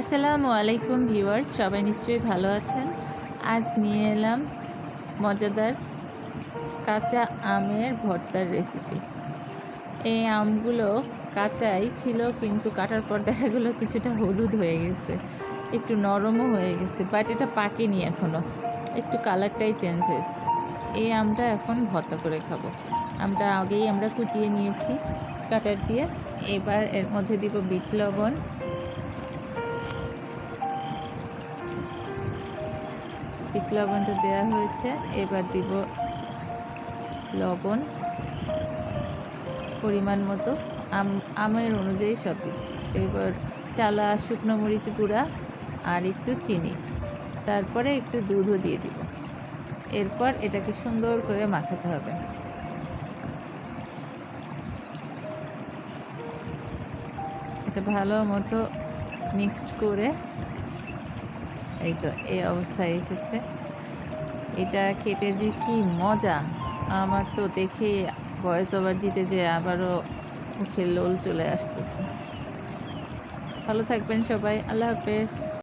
আসসালামু আলাইকুম ভিউয়ার্স, সবাই নিশ্চয়ই ভালো আছেন। আজ নিয়ে এলাম মজাদার কাঁচা আমের ভর্তার রেসিপি এই আমগুলো কাঁচাই ছিল, কিন্তু কাটার পর দেখা গেলো কিছুটা হলুদ হয়ে গেছে, একটু নরমও হয়ে গেছে বাট এটা পাকেনি এখনও একটু কালারটাই চেঞ্জ হয়েছে। এই আমটা এখন ভর্তা করে খাব। আমটা আগেই আমরা কুচিয়ে নিয়েছি কাটার দিয়ে। এবার এর মধ্যে দিব বিট লবণ বিট লবণটা দেওয়া হয়েছে। এবার দিব লবণ, পরিমাণ মতো, আম, আমের অনুযায়ী সব দিচ্ছি। এবার টালা, শুকনো মরিচ গুঁড়া আর একটু চিনি। তারপরে একটু দুধও দিয়ে দিব। এরপর এটাকে সুন্দর করে মাখাতে হবে। এটা ভালো মতো মিক্সড করে এই তো, এই অবস্থায় এসেছে। এটা খেতে যে কি মজা। আমার তো দেখে ভয়েস ওভার দিতে যে আবারও মুখে লোল চলে আসতেছে। ভালো থাকবেন সবাই, আল্লাহ হাফেজ।